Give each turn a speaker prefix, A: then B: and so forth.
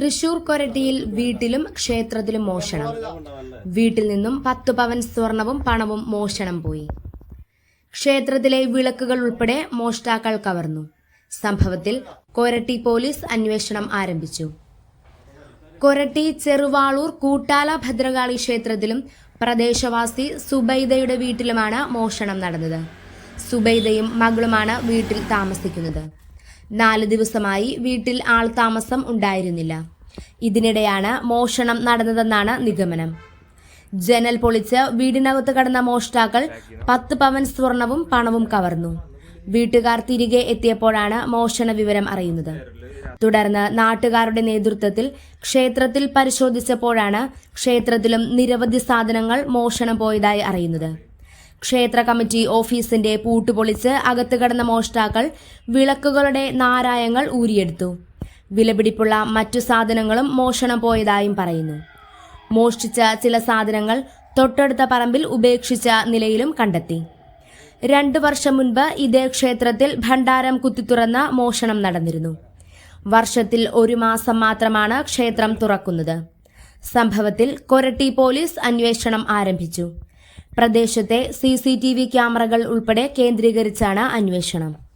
A: തൃശൂർ കൊരട്ടിയിൽ വീട്ടിലും ക്ഷേത്രത്തിലും മോഷണം. വീട്ടിൽ നിന്നും പത്തു പവൻ സ്വർണവും പണവും മോഷണം പോയി. ക്ഷേത്രത്തിലെ വിളക്കുകൾ ഉൾപ്പെടെ മോഷ്ടാക്കൾ കവർന്നു. സംഭവത്തിൽ കൊരട്ടി പോലീസ് അന്വേഷണം ആരംഭിച്ചു. കൊരട്ടി ചെറുവാളൂർ കൂട്ടാല ഭദ്രകാളി ക്ഷേത്രത്തിലും പ്രദേശവാസി സുബൈദയുടെ വീട്ടിലുമാണ് മോഷണം നടന്നത്. സുബൈദയും മകളുമാണ് വീട്ടിൽ താമസിക്കുന്നത്. നാല് ദിവസമായി വീട്ടിൽ ആൾ താമസം ഉണ്ടായിരുന്നില്ല. ഇതിനിടെയാണ് മോഷണം നടന്നതെന്നാണ് നിഗമനം. ജനൽ പൊളിച്ച് വീടിനകത്ത് കടന്ന മോഷ്ടാക്കൾ പത്ത് പവൻ സ്വർണവും പണവും കവർന്നു. വീട്ടുകാർ തിരികെ എത്തിയപ്പോഴാണ് മോഷണ വിവരം അറിയുന്നത്. തുടർന്ന് നാട്ടുകാരുടെ നേതൃത്വത്തിൽ ക്ഷേത്രത്തിൽ പരിശോധിച്ചപ്പോഴാണ് ക്ഷേത്രത്തിലും നിരവധി സാധനങ്ങൾ മോഷണം പോയതായി അറിയുന്നത്. ക്ഷേത്ര കമ്മിറ്റി ഓഫീസിന്റെ പൂട്ടുപൊളിച്ച് അകത്ത് കടന്ന മോഷ്ടാക്കൾ വിളക്കുകളുടെ നാരായങ്ങൾ ഊരിയെടുത്തു. വിലപിടിപ്പുള്ള മറ്റു സാധനങ്ങളും മോഷണം പോയതായും പറയുന്നു. മോഷ്ടിച്ച ചില സാധനങ്ങൾ തൊട്ടടുത്ത പറമ്പിൽ ഉപേക്ഷിച്ച നിലയിലും കണ്ടെത്തി. രണ്ടു വർഷം മുൻപ് ഇതേ ക്ഷേത്രത്തിൽ ഭണ്ഡാരം കുത്തിത്തുറന്ന മോഷണം നടന്നിരുന്നു. വർഷത്തിൽ ഒരു മാസം മാത്രമാണ് ക്ഷേത്രം തുറക്കുന്നത്. സംഭവത്തിൽ കൊരട്ടി പോലീസ് അന്വേഷണം ആരംഭിച്ചു. പ്രദേശത്തെ സി ക്യാമറകൾ ഉൾപ്പെടെ കേന്ദ്രീകരിച്ചാണ് അന്വേഷണം